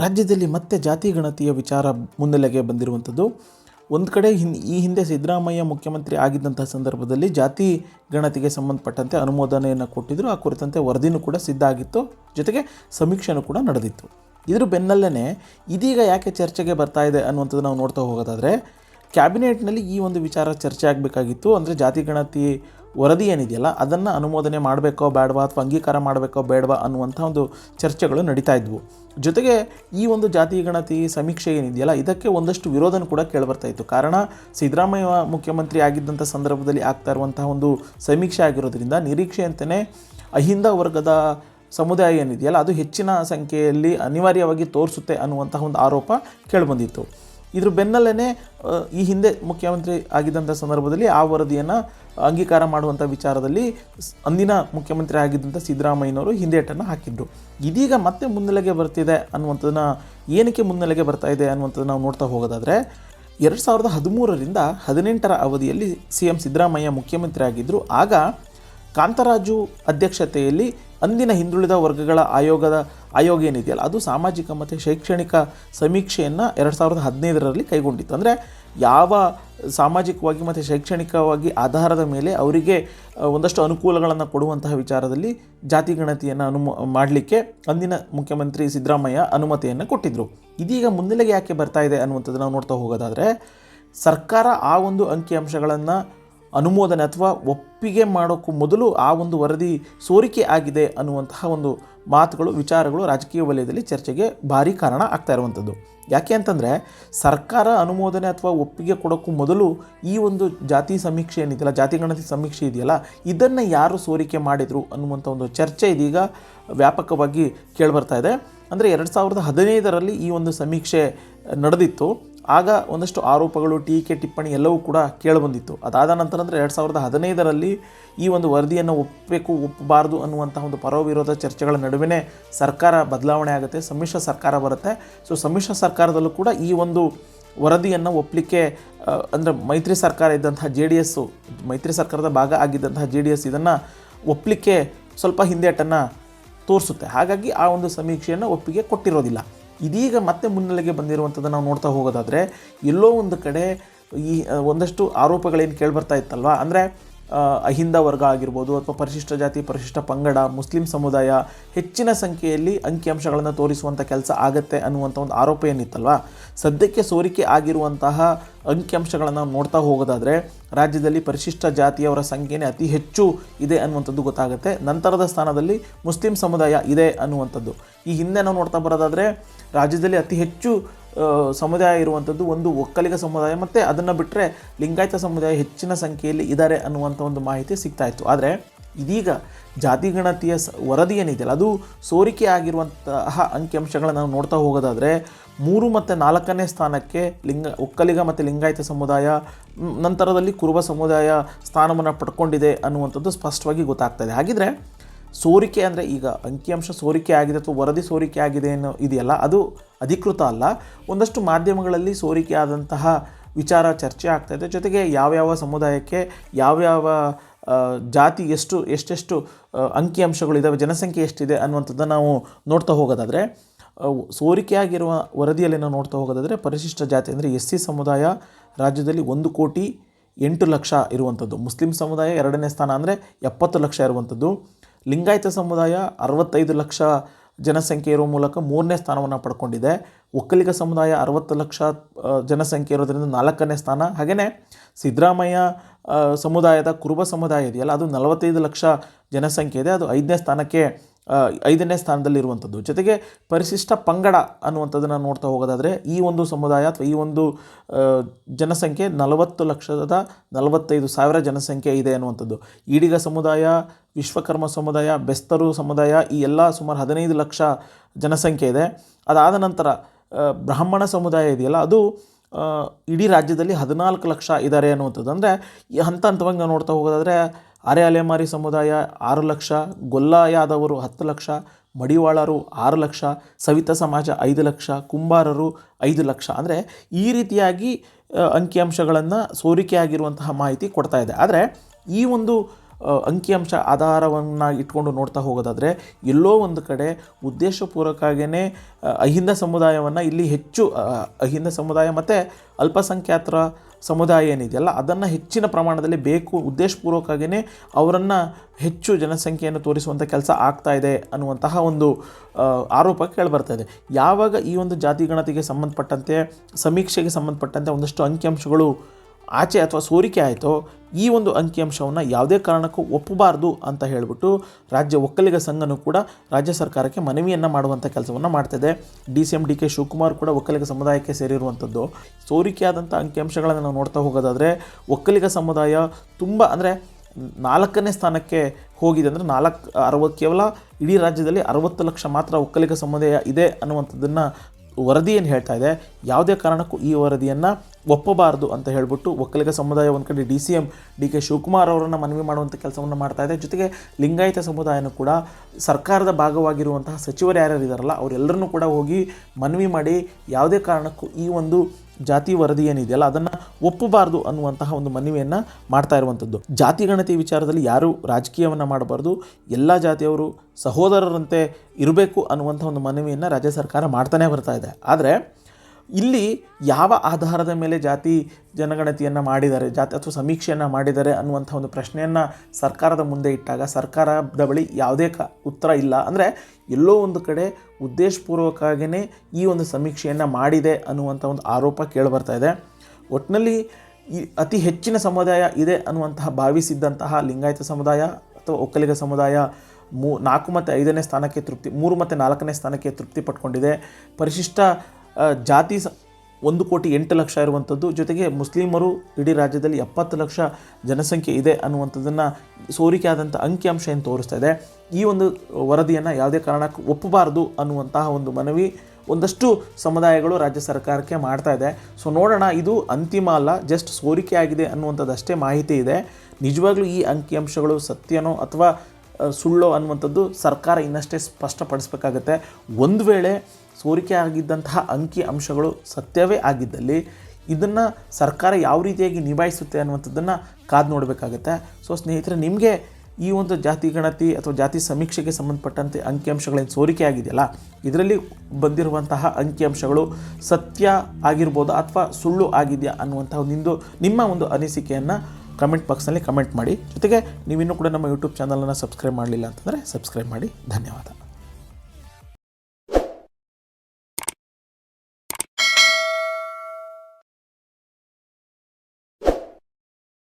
ರಾಜ್ಯದಲ್ಲಿ ಮತ್ತೆ ಜಾತಿ ಗಣತಿಯ ವಿಚಾರ ಮುನ್ನೆಲೆಗೆ ಬಂದಿರುವಂಥದ್ದು. ಒಂದು ಕಡೆ ಹಿನ್, ಈ ಹಿಂದೆ ಸಿದ್ದರಾಮಯ್ಯ ಮುಖ್ಯಮಂತ್ರಿ ಆಗಿದ್ದಂಥ ಸಂದರ್ಭದಲ್ಲಿ ಜಾತಿ ಗಣತಿಗೆ ಸಂಬಂಧಪಟ್ಟಂತೆ ಅನುಮೋದನೆಯನ್ನು ಕೊಟ್ಟಿದ್ದರು ಆ ಕುರಿತಂತೆ ವರದಿನೂ ಕೂಡ ಸಿದ್ಧ ಆಗಿತ್ತು. ಜೊತೆಗೆ ಸಮೀಕ್ಷೆನೂ ಕೂಡ ನಡೆದಿತ್ತು. ಇದ್ರ ಬೆನ್ನಲ್ಲೇ ಇದೀಗ ಯಾಕೆ ಚರ್ಚೆಗೆ ಬರ್ತಾ ಇದೆ ಅನ್ನುವಂಥದ್ದು ನಾವು ನೋಡ್ತಾ ಹೋಗೋದಾದರೆ, ಕ್ಯಾಬಿನೆಟ್ನಲ್ಲಿ ಈ ಒಂದು ವಿಚಾರ ಚರ್ಚೆ ಆಗಬೇಕಾಗಿತ್ತು. ಅಂದರೆ ಜಾತಿ ಗಣತಿ ವರದಿ ಏನಿದೆಯಲ್ಲ, ಅದನ್ನು ಅನುಮೋದನೆ ಮಾಡಬೇಕೋ ಬೇಡವಾ ಅಥವಾ ಅಂಗೀಕಾರ ಮಾಡಬೇಕೋ ಬೇಡವಾ ಅನ್ನುವಂಥ ಒಂದು ಚರ್ಚೆಗಳು ನಡೀತಾ ಇದ್ವು. ಜೊತೆಗೆ ಈ ಒಂದು ಜಾತಿ ಗಣತಿ ಸಮೀಕ್ಷೆ ಏನಿದೆಯಲ್ಲ, ಇದಕ್ಕೆ ಒಂದಷ್ಟು ವಿರೋಧನ ಕೂಡ ಕೇಳಿಬರ್ತಾ ಇತ್ತು. ಕಾರಣ, ಸಿದ್ದರಾಮಯ್ಯ ಮುಖ್ಯಮಂತ್ರಿ ಆಗಿದ್ದಂಥ ಸಂದರ್ಭದಲ್ಲಿ ಆಗ್ತಾ ಇರುವಂತಹ ಒಂದು ಸಮೀಕ್ಷೆ ಆಗಿರೋದ್ರಿಂದ ನಿರೀಕ್ಷೆಯಂತೆಯೇ ಅಹಿಂದ ವರ್ಗದ ಸಮುದಾಯ ಏನಿದೆಯಲ್ಲ, ಅದು ಹೆಚ್ಚಿನ ಸಂಖ್ಯೆಯಲ್ಲಿ ಅನಿವಾರ್ಯವಾಗಿ ತೋರಿಸುತ್ತೆ ಅನ್ನುವಂತಹ ಒಂದು ಆರೋಪ ಕೇಳಿಬಂದಿತ್ತು. ಇದ್ರ ಬೆನ್ನಲ್ಲೇ ಈ ಹಿಂದೆ ಮುಖ್ಯಮಂತ್ರಿ ಆಗಿದ್ದಂಥ ಸಂದರ್ಭದಲ್ಲಿ ಆ ವರದಿಯನ್ನು ಅಂಗೀಕಾರ ಮಾಡುವಂಥ ವಿಚಾರದಲ್ಲಿ ಅಂದಿನ ಮುಖ್ಯಮಂತ್ರಿ ಆಗಿದ್ದಂಥ ಸಿದ್ದರಾಮಯ್ಯನವರು ಹಿಂದೇಟನ್ನು ಹಾಕಿದ್ರು. ಇದೀಗ ಮತ್ತೆ ಮುನ್ನೆಲೆಗೆ ಬರ್ತಿದೆ ಅನ್ನುವಂಥದ್ದನ್ನ ಏನಕ್ಕೆ ಮುನ್ನೆಲೆಗೆ ಬರ್ತಾ ಇದೆ ಅನ್ನುವಂಥದ್ದು ನಾವು ನೋಡ್ತಾ ಹೋಗೋದಾದರೆ, ಎರಡು ಸಾವಿರದ ಹದಿಮೂರರಿಂದ ಹದಿನೆಂಟರ ಅವಧಿಯಲ್ಲಿ ಸಿ ಎಂ ಸಿದ್ದರಾಮಯ್ಯ ಮುಖ್ಯಮಂತ್ರಿ ಆಗಿದ್ದರು ಆಗ ಕಾಂತರಾಜು ಅಧ್ಯಕ್ಷತೆಯಲ್ಲಿ ಅಂದಿನ ಹಿಂದುಳಿದ ವರ್ಗಗಳ ಆಯೋಗದ ಆಯೋಗ ಏನಿದೆಯಲ್ಲ, ಅದು ಸಾಮಾಜಿಕ ಮತ್ತು ಶೈಕ್ಷಣಿಕ ಸಮೀಕ್ಷೆಯನ್ನು ಎರಡು ಸಾವಿರದ ಹದಿನೈದರಲ್ಲಿ ಕೈಗೊಂಡಿತ್ತು. ಅಂದರೆ ಯಾವ ಸಾಮಾಜಿಕವಾಗಿ ಮತ್ತು ಶೈಕ್ಷಣಿಕವಾಗಿ ಆಧಾರದ ಮೇಲೆ ಅವರಿಗೆ ಒಂದಷ್ಟು ಅನುಕೂಲಗಳನ್ನು ಕೊಡುವಂತಹ ವಿಚಾರದಲ್ಲಿ ಜಾತಿ ಗಣತಿಯನ್ನು ಅನುಮ, ಮಾಡಲಿಕ್ಕೆ ಅಂದಿನ ಮುಖ್ಯಮಂತ್ರಿ ಸಿದ್ದರಾಮಯ್ಯ ಅನುಮತಿಯನ್ನು ಕೊಟ್ಟಿದ್ದರು ಇದೀಗ ಮುನ್ನೆಲೆಗೆ ಯಾಕೆ ಬರ್ತಾ ಇದೆ ಅನ್ನುವಂಥದ್ದು ನಾವು ನೋಡ್ತಾ ಹೋಗೋದಾದರೆ, ಸರ್ಕಾರ ಆ ಒಂದು ಅಂಕಿಅಂಶಗಳನ್ನು ಅನುಮೋದನೆ ಅಥವಾ ಒಪ್ಪಿಗೆ ಮಾಡೋಕ್ಕೂ ಮೊದಲು ಆ ಒಂದು ವರದಿ ಸೋರಿಕೆ ಆಗಿದೆ ಅನ್ನುವಂತಹ ಒಂದು ಮಾತುಗಳು, ವಿಚಾರಗಳು ರಾಜಕೀಯ ವಲಯದಲ್ಲಿ ಚರ್ಚೆಗೆ ಭಾರಿ ಕಾರಣ ಆಗ್ತಾ ಇರುವಂಥದ್ದು. ಯಾಕೆ ಅಂತಂದರೆ ಸರ್ಕಾರ ಅನುಮೋದನೆ ಅಥವಾ ಒಪ್ಪಿಗೆ ಕೊಡೋಕ್ಕೂ ಮೊದಲು ಈ ಒಂದು ಜಾತಿ ಸಮೀಕ್ಷೆ ಏನಿದೆಯಲ್ಲ, ಜಾತಿ ಗಣತಿ ಸಮೀಕ್ಷೆ ಇದೆಯಲ್ಲ, ಇದನ್ನು ಯಾರು ಸೋರಿಕೆ ಮಾಡಿದರು ಅನ್ನುವಂಥ ಒಂದು ಚರ್ಚೆ ಇದೀಗ ವ್ಯಾಪಕವಾಗಿ ಕೇಳಿಬರ್ತಾ ಇದೆ. ಅಂದರೆ ಎರಡು ಸಾವಿರದ ಹದಿನೈದರಲ್ಲಿ ಈ ಒಂದು ಸಮೀಕ್ಷೆ ನಡೆದಿತ್ತು. ಆಗ ಒಂದಷ್ಟು ಆರೋಪಗಳು, ಟೀಕೆ, ಟಿಪ್ಪಣಿ ಎಲ್ಲವೂ ಕೂಡ ಕೇಳಿಬಂದಿತ್ತು. ಅದಾದ ನಂತರ ಅಂದರೆ ಎರಡು ಸಾವಿರದ ಹದಿನೈದರಲ್ಲಿ ಈ ಒಂದು ವರದಿಯನ್ನು ಒಪ್ಪಬೇಕು, ಒಪ್ಪಬಾರದು ಅನ್ನುವಂಥ ಒಂದು ಪರವಿರೋಧ ಚರ್ಚೆಗಳ ನಡುವೆ ಸರ್ಕಾರ ಬದಲಾವಣೆ ಆಗುತ್ತೆ, ಸಮ್ಮಿಶ್ರ ಸರ್ಕಾರ ಬರುತ್ತೆ. ಸೊ ಸಮ್ಮಿಶ್ರ ಸರ್ಕಾರದಲ್ಲೂ ಕೂಡ ಈ ಒಂದು ವರದಿಯನ್ನು ಒಪ್ಪಲಿಕ್ಕೆ ಅಂದರೆ ಮೈತ್ರಿ ಸರ್ಕಾರ ಇದ್ದಂತಹ ಜೆ ಡಿ ಎಸ್ಸು ಮೈತ್ರಿ ಸರ್ಕಾರದ ಭಾಗ ಆಗಿದ್ದಂತಹ ಜೆ ಡಿ ಎಸ್ ಇದನ್ನು ಒಪ್ಪಲಿಕ್ಕೆ ಸ್ವಲ್ಪ ಹಿಂದೇಟನ್ನು ತೋರಿಸುತ್ತೆ. ಹಾಗಾಗಿ ಆ ಒಂದು ಸಮೀಕ್ಷೆಯನ್ನು ಒಪ್ಪಿಗೆ ಕೊಟ್ಟಿರೋದಿಲ್ಲ. ಇದೀಗ ಮತ್ತೆ ಮುನ್ನೆಲೆಗೆ ಬಂದಿರುವಂಥದ್ದು ನಾವು ನೋಡ್ತಾ ಹೋಗೋದಾದರೆ ಎಲ್ಲೋ ಒಂದು ಕಡೆ ಈ ಒಂದಷ್ಟು ಆರೋಪಗಳೇನು ಕೇಳಿಬರ್ತಾ ಇತ್ತಲ್ವ? ಅಂದರೆ ಅಹಿಂದ ವರ್ಗ ಆಗಿರ್ಬೋದು ಅಥವಾ ಪರಿಶಿಷ್ಟ ಜಾತಿ, ಪರಿಶಿಷ್ಟ ಪಂಗಡ, ಮುಸ್ಲಿಂ ಸಮುದಾಯ ಹೆಚ್ಚಿನ ಸಂಖ್ಯೆಯಲ್ಲಿ ಅಂಕಿಅಂಶಗಳನ್ನು ತೋರಿಸುವಂಥ ಕೆಲಸ ಆಗತ್ತೆ ಅನ್ನುವಂಥ ಒಂದು ಆರೋಪ ಏನಿತ್ತಲ್ವಾ? ಸದ್ಯಕ್ಕೆ ಸೋರಿಕೆ ಆಗಿರುವಂತಹ ಅಂಕಿಅಂಶಗಳನ್ನು ನೋಡ್ತಾ ಹೋಗೋದಾದರೆ ರಾಜ್ಯದಲ್ಲಿ ಪರಿಶಿಷ್ಟ ಜಾತಿಯವರ ಸಂಖ್ಯೆನೇ ಅತಿ ಹೆಚ್ಚು ಇದೆ ಅನ್ನುವಂಥದ್ದು ಗೊತ್ತಾಗುತ್ತೆ. ನಂತರದ ಸ್ಥಾನದಲ್ಲಿ ಮುಸ್ಲಿಂ ಸಮುದಾಯ ಇದೆ ಅನ್ನುವಂಥದ್ದು. ಈ ಹಿಂದೆ ನಾವು ನೋಡ್ತಾ ಬರೋದಾದರೆ ರಾಜ್ಯದಲ್ಲಿ ಅತಿ ಹೆಚ್ಚು ಸಮುದಾಯ ಇರುವಂಥದ್ದು ಒಂದು ಒಕ್ಕಲಿಗ ಸಮುದಾಯ ಮತ್ತು ಅದನ್ನು ಬಿಟ್ಟರೆ ಲಿಂಗಾಯತ ಸಮುದಾಯ ಹೆಚ್ಚಿನ ಸಂಖ್ಯೆಯಲ್ಲಿ ಇದ್ದಾರೆ ಅನ್ನುವಂಥ ಒಂದು ಮಾಹಿತಿ ಸಿಗ್ತಾ ಇತ್ತು. ಆದರೆ ಇದೀಗ ಜಾತಿ ಗಣತಿಯ ಸ, ವರದಿ ಏನಿದೆಯಲ್ಲ, ಅದು ಸೋರಿಕೆ ಆಗಿರುವಂತಹ ಅಂಕಿಅಂಶಗಳನ್ನು ನಾವು ನೋಡ್ತಾ ಹೋಗೋದಾದರೆ ಮೂರು ಮತ್ತು ನಾಲ್ಕನೇ ಸ್ಥಾನಕ್ಕೆ ಲಿಂಗ, ಒಕ್ಕಲಿಗ ಮತ್ತು ಲಿಂಗಾಯತ ಸಮುದಾಯ ನಂತರದಲ್ಲಿ ಕುರುಬ ಸಮುದಾಯ ಸ್ಥಾನವನ್ನು ಪಡ್ಕೊಂಡಿದೆ ಅನ್ನುವಂಥದ್ದು ಸ್ಪಷ್ಟವಾಗಿ ಗೊತ್ತಾಗ್ತದೆ ಹಾಗಿದ್ರೆ ಸೋರಿಕೆ ಅಂದರೆ ಈಗ ಅಂಕಿಅಂಶ ಸೋರಿಕೆ ಆಗಿದೆ ಅಥವಾ ವರದಿ ಸೋರಿಕೆ ಆಗಿದೆ ಅನ್ನೋ ಇದೆಯಲ್ಲ, ಅದು ಅಧಿಕೃತ ಅಲ್ಲ. ಒಂದಷ್ಟು ಮಾಧ್ಯಮಗಳಲ್ಲಿ ಸೋರಿಕೆ ಆದಂತಹ ವಿಚಾರ ಚರ್ಚೆ ಆಗ್ತಾ ಇದೆ. ಜೊತೆಗೆ ಯಾವ್ಯಾವ ಸಮುದಾಯಕ್ಕೆ ಯಾವ್ಯಾವ ಜಾತಿ ಎಷ್ಟು, ಎಷ್ಟೆಷ್ಟು ಅಂಕಿಅಂಶಗಳಿದ್ದಾವೆ ಜನಸಂಖ್ಯೆ ಎಷ್ಟಿದೆ ಅನ್ನುವಂಥದ್ದನ್ನು ನಾವು ನೋಡ್ತಾ ಹೋಗೋದಾದರೆ ಸೋರಿಕೆಯಾಗಿರುವ ವರದಿಯಲ್ಲಿ ನಾವು ನೋಡ್ತಾ ಹೋಗೋದಾದರೆ ಪರಿಶಿಷ್ಟ ಜಾತಿ ಅಂದರೆ ಎಸ್ ಸಿ ಸಮುದಾಯ ರಾಜ್ಯದಲ್ಲಿ ಒಂದು ಕೋಟಿ ಎಂಟು ಲಕ್ಷ ಇರುವಂಥದ್ದು. ಮುಸ್ಲಿಂ ಸಮುದಾಯ ಎರಡನೇ ಸ್ಥಾನ ಅಂದರೆ ಎಪ್ಪತ್ತು ಲಕ್ಷ ಇರುವಂಥದ್ದು. ಲಿಂಗಾಯತ ಸಮುದಾಯ ಅರವತ್ತೈದು ಲಕ್ಷ ಜನಸಂಖ್ಯೆ ಇರುವ ಮೂಲಕ ಮೂರನೇ ಸ್ಥಾನವನ್ನು ಪಡ್ಕೊಂಡಿದೆ. ಒಕ್ಕಲಿಗ ಸಮುದಾಯ ಅರವತ್ತು ಲಕ್ಷ ಜನಸಂಖ್ಯೆ ಇರೋದರಿಂದ ನಾಲ್ಕನೇ ಸ್ಥಾನ. ಹಾಗೆಯೇ ಸಿದ್ದರಾಮಯ್ಯ ಸಮುದಾಯದ ಕುರುಬ ಸಮುದಾಯ ಇದೆಯಲ್ಲ, ಅದು ನಲವತ್ತೈದು ಲಕ್ಷ ಜನಸಂಖ್ಯೆ ಇದೆ. ಅದು ಐದನೇ ಸ್ಥಾನಕ್ಕೆ ಐದನೇ ಸ್ಥಾನದಲ್ಲಿರುವಂಥದ್ದು. ಜೊತೆಗೆ ಪರಿಶಿಷ್ಟ ಪಂಗಡ ಅನ್ನುವಂಥದ್ದನ್ನು ನೋಡ್ತಾ ಹೋಗೋದಾದರೆ, ಈ ಒಂದು ಸಮುದಾಯ ಅಥವಾ ಈ ಒಂದು ಜನಸಂಖ್ಯೆ ನಲವತ್ತು ಲಕ್ಷದ ನಲವತ್ತೈದು ಸಾವಿರ ಜನಸಂಖ್ಯೆ ಇದೆ ಅನ್ನುವಂಥದ್ದು. ಈಡಿಗ ಸಮುದಾಯ, ವಿಶ್ವಕರ್ಮ ಸಮುದಾಯ, ಬೆಸ್ತರು ಸಮುದಾಯ, ಈ ಎಲ್ಲ ಸುಮಾರು ಹದಿನೈದು ಲಕ್ಷ ಜನಸಂಖ್ಯೆ ಇದೆ. ಅದಾದ ನಂತರ ಬ್ರಾಹ್ಮಣ ಸಮುದಾಯ ಇದೆಯಲ್ಲ, ಅದು ಇಡೀ ರಾಜ್ಯದಲ್ಲಿ ಹದಿನಾಲ್ಕು ಲಕ್ಷ ಇದ್ದಾರೆ ಅನ್ನುವಂಥದ್ದು. ಅಂದರೆ ಹಂತ ಹಂತವಾಗಿ ನಾವು ನೋಡ್ತಾ ಹೋಗೋದಾದರೆ ಅರೆ ಅಲೆಮಾರಿ ಸಮುದಾಯ ಆರು ಲಕ್ಷ ಗೊಲ್ಲ ಯಾದವರು ಹತ್ತು ಲಕ್ಷ, ಮಡಿವಾಳರು ಆರು ಲಕ್ಷ, ಸವಿತ ಸಮಾಜ ಐದು ಲಕ್ಷ, ಕುಂಬಾರರು ಐದು ಲಕ್ಷ. ಅಂದರೆ ಈ ರೀತಿಯಾಗಿ ಅಂಕಿಅಂಶಗಳನ್ನು ಸೋರಿಕೆಯಾಗಿರುವಂತಹ ಮಾಹಿತಿ ಕೊಡ್ತಾ ಇದೆ. ಆದರೆ ಈ ಒಂದು ಅಂಕಿಅಂಶ ಆಧಾರವನ್ನು ಇಟ್ಕೊಂಡು ನೋಡ್ತಾ ಹೋಗೋದಾದರೆ, ಎಲ್ಲೋ ಒಂದು ಕಡೆ ಉದ್ದೇಶಪೂರ್ವಕವಾಗಿಯೇ ಅಹಿಂದ ಸಮುದಾಯವನ್ನು ಇಲ್ಲಿ ಹೆಚ್ಚು ಅಹಿಂದ ಸಮುದಾಯ ಮತ್ತು ಅಲ್ಪಸಂಖ್ಯಾತರ ಸಮುದಾಯ ಏನಿದೆಯಲ್ಲ ಅದನ್ನು ಹೆಚ್ಚಿನ ಪ್ರಮಾಣದಲ್ಲಿ ಬೇಕು ಉದ್ದೇಶಪೂರ್ವಕವಾಗಿಯೇ ಅವರನ್ನು ಹೆಚ್ಚು ಜನಸಂಖ್ಯೆಯನ್ನು ತೋರಿಸುವಂಥ ಕೆಲಸ ಆಗ್ತಾ ಇದೆ ಅನ್ನುವಂತಹ ಒಂದು ಆರೋಪ ಕೇಳಿಬರ್ತಾ ಇದೆ. ಯಾವಾಗ ಈ ಒಂದು ಜಾತಿ ಗಣತಿಗೆ ಸಂಬಂಧಪಟ್ಟಂತೆ, ಸಮೀಕ್ಷೆಗೆ ಸಂಬಂಧಪಟ್ಟಂತೆ ಒಂದಷ್ಟು ಅಂಕಿಅಂಶಗಳು ಆಚೆ ಅಥವಾ ಸೋರಿಕೆ ಆಯಿತೋ ಈ ಒಂದು ಅಂಕಿಅಂಶವನ್ನು ಯಾವುದೇ ಕಾರಣಕ್ಕೂ ಒಪ್ಪಬಾರ್ದು ಅಂತ ಹೇಳಿಬಿಟ್ಟು ರಾಜ್ಯ ಒಕ್ಕಲಿಗ ಸಂಘನೂ ಕೂಡ ರಾಜ್ಯ ಸರ್ಕಾರಕ್ಕೆ ಮನವಿಯನ್ನು ಮಾಡುವಂಥ ಕೆಲಸವನ್ನು ಮಾಡ್ತಿದೆ. D C M, D K Shivakumar ಕೂಡ ಒಕ್ಕಲಿಗ ಸಮುದಾಯಕ್ಕೆ ಸೇರಿರುವಂಥದ್ದು. ಸೋರಿಕೆಯಾದಂಥ ಅಂಕಿಅಂಶಗಳನ್ನು ನಾವು ನೋಡ್ತಾ ಹೋಗೋದಾದರೆ ಒಕ್ಕಲಿಗ ಸಮುದಾಯ ತುಂಬ ಅಂದರೆ ನಾಲ್ಕನೇ ಸ್ಥಾನಕ್ಕೆ ಹೋಗಿದೆ ಅಂದರೆ ನಾಲ್ಕು ಅರವತ್ತು ಕೇವಲ ಇಡೀ ರಾಜ್ಯದಲ್ಲಿ ಅರವತ್ತು ಲಕ್ಷ ಮಾತ್ರ ಒಕ್ಕಲಿಗ ಸಮುದಾಯ ಇದೆ ಅನ್ನುವಂಥದ್ದನ್ನು ವರದಿ ಏನು ಹೇಳ್ತಾ ಇದೆ? ಯಾವುದೇ ಕಾರಣಕ್ಕೂ ಈ ವರದಿಯನ್ನು ಒಪ್ಪಬಾರದು ಅಂತ ಹೇಳ್ಬಿಟ್ಟು ಒಕ್ಕಲಿಗ ಸಮುದಾಯ ಒಂದು ಕಡೆ D C M D K Shivakumar ಅವರನ್ನು ಮನವಿ ಮಾಡುವಂಥ ಕೆಲಸವನ್ನು ಮಾಡ್ತಾ ಇದೆ. ಜೊತೆಗೆ ಲಿಂಗಾಯತ ಸಮುದಾಯನೂ ಕೂಡ ಸರ್ಕಾರದ ಭಾಗವಾಗಿರುವಂತಹ ಸಚಿವರು ಯಾರ್ಯಾರು ಇದ್ದಾರಲ್ಲ ಅವರೆಲ್ಲರನ್ನೂ ಕೂಡ ಹೋಗಿ ಮನವಿ ಮಾಡಿ ಯಾವುದೇ ಕಾರಣಕ್ಕೂ ಈ ಒಂದು ಜಾತಿ ವರದಿ ಏನಿದೆಯಲ್ಲ ಅದನ್ನು ಒಪ್ಪಬಾರ್ದು ಅನ್ನುವಂತಹ ಒಂದು ಮನವಿಯನ್ನು ಮಾಡ್ತಾ ಇರುವಂಥದ್ದು ಜಾತಿ ಗಣತಿ ವಿಚಾರದಲ್ಲಿ ಯಾರೂ ರಾಜಕೀಯವನ್ನು ಮಾಡಬಾರ್ದು, ಎಲ್ಲ ಜಾತಿಯವರು ಸಹೋದರರಂತೆ ಇರಬೇಕು ಅನ್ನುವಂಥ ಒಂದು ಮನವಿಯನ್ನು ರಾಜ್ಯ ಸರ್ಕಾರ ಮಾಡ್ತಾನೆ ಬರ್ತಾ ಇದೆ. ಆದರೆ ಇಲ್ಲಿ ಯಾವ ಆಧಾರದ ಮೇಲೆ ಜಾತಿ ಜನಗಣತಿಯನ್ನು ಮಾಡಿದ್ದಾರೆ ಜಾತಿ ಅಥವಾ ಸಮೀಕ್ಷೆಯನ್ನು ಮಾಡಿದ್ದಾರೆ ಅನ್ನುವಂಥ ಒಂದು ಪ್ರಶ್ನೆಯನ್ನು ಸರ್ಕಾರದ ಮುಂದೆ ಇಟ್ಟಾಗ, ಸರ್ಕಾರದ ಬಳಿ ಯಾವುದೇ ಕ, ಉತ್ತರ ಇಲ್ಲ. ಅಂದರೆ ಎಲ್ಲೋ ಒಂದು ಕಡೆ ಉದ್ದೇಶಪೂರ್ವಕವಾಗಿಯೇ ಈ ಒಂದು ಸಮೀಕ್ಷೆಯನ್ನು ಮಾಡಿದೆ ಅನ್ನುವಂಥ ಒಂದು ಆರೋಪ ಕೇಳಿಬರ್ತಾ ಇದೆ. ಒಟ್ಟಿನಲ್ಲಿ ಈ ಅತಿ ಹೆಚ್ಚಿನ ಸಮುದಾಯ ಇದೆ ಅನ್ನುವಂತಹ ಭಾವಿಸಿದ್ದಂತಹ ಲಿಂಗಾಯತ ಸಮುದಾಯ ಅಥವಾ ಒಕ್ಕಲಿಗ ಸಮುದಾಯ ಮೂ, ನಾಲ್ಕು ಮತ್ತು ಐದನೇ ಸ್ಥಾನಕ್ಕೆ ತೃಪ್ತಿ, ಮೂರು ಮತ್ತು ನಾಲ್ಕನೇ ಸ್ಥಾನಕ್ಕೆ ತೃಪ್ತಿ ಪಟ್ಕೊಂಡಿದೆ. ಪರಿಶಿಷ್ಟ ಜಾತಿ ಸ ಒಂದು ಕೋಟಿ ಎಂಟು ಲಕ್ಷ ಇರುವಂಥದ್ದು. ಜೊತೆಗೆ ಮುಸ್ಲಿಮರು ಇಡೀ ರಾಜ್ಯದಲ್ಲಿ ಎಪ್ಪತ್ತು ಲಕ್ಷ ಜನಸಂಖ್ಯೆ ಇದೆ ಅನ್ನುವಂಥದ್ದನ್ನು ಸೋರಿಕೆ ಆದಂಥ ಅಂಕಿಅಂಶ ಏನು ತೋರಿಸ್ತಾ ಇದೆ. ಈ ಒಂದು ವರದಿಯನ್ನು ಯಾವುದೇ ಕಾರಣಕ್ಕೂ ಒಪ್ಪಬಾರದು ಅನ್ನುವಂತಹ ಒಂದು ಮನವಿ ಒಂದಷ್ಟು ಸಮುದಾಯಗಳು ರಾಜ್ಯ ಸರ್ಕಾರಕ್ಕೆ ಮಾಡ್ತಾ ಇದೆ. ಸೊ ನೋಡೋಣ, ಇದು ಅಂತಿಮ ಅಲ್ಲ ಜಸ್ಟ್ ಸೋರಿಕೆ ಆಗಿದೆ ಅನ್ನುವಂಥದ್ದಷ್ಟೇ ಮಾಹಿತಿ ಇದೆ. ನಿಜವಾಗ್ಲೂ ಈ ಅಂಕಿಅಂಶಗಳು ಸತ್ಯನೋ ಅಥವಾ ಸುಳ್ಳೋ ಅನ್ನುವಂಥದ್ದು ಸರ್ಕಾರ ಇನ್ನಷ್ಟೇ ಸ್ಪಷ್ಟಪಡಿಸ್ಬೇಕಾಗತ್ತೆ. ಒಂದು ವೇಳೆ ಸೋರಿಕೆ ಆಗಿದ್ದಂತಹ ಅಂಕಿ ಅಂಶಗಳು ಸತ್ಯವೇ ಆಗಿದ್ದಲ್ಲಿ ಇದನ್ನು ಸರ್ಕಾರ ಯಾವ ರೀತಿಯಾಗಿ ನಿಭಾಯಿಸುತ್ತೆ ಅನ್ನುವಂಥದ್ದನ್ನು ಕಾದು ನೋಡಬೇಕಾಗತ್ತೆ. ಸೊ ಸ್ನೇಹಿತರೆ, ನಿಮಗೆ ಈ ಒಂದು ಜಾತಿ ಗಣತಿ ಅಥವಾ ಜಾತಿ ಸಮೀಕ್ಷೆಗೆ ಸಂಬಂಧಪಟ್ಟಂತೆ ಅಂಕಿಅಂಶಗಳೇನು ಸೋರಿಕೆ ಆಗಿದೆಯಲ್ಲ, ಇದರಲ್ಲಿ ಬಂದಿರುವಂತಹ ಅಂಕಿಅಂಶಗಳು ಸತ್ಯ ಆಗಿರ್ಬೋದು ಅಥವಾ ಸುಳ್ಳು ಆಗಿದೆಯಾ ಅನ್ನುವಂಥ ನಿಂದು ನಿಮ್ಮ ಒಂದು ಅನಿಸಿಕೆಯನ್ನು ಕಮೆಂಟ್ ಬಾಕ್ಸ್ನಲ್ಲಿ ಕಮೆಂಟ್ ಮಾಡಿ. ಜೊತೆಗೆ ನೀವಿನ್ನೂ ಕೂಡ ನಮ್ಮ ಯೂಟ್ಯೂಬ್ ಚಾನಲನ್ನು ಸಬ್ಸ್ಕ್ರೈಬ್ ಮಾಡಲಿಲ್ಲ ಅಂತಂದರೆ ಸಬ್ಸ್ಕ್ರೈಬ್ ಮಾಡಿ. ಧನ್ಯವಾದ.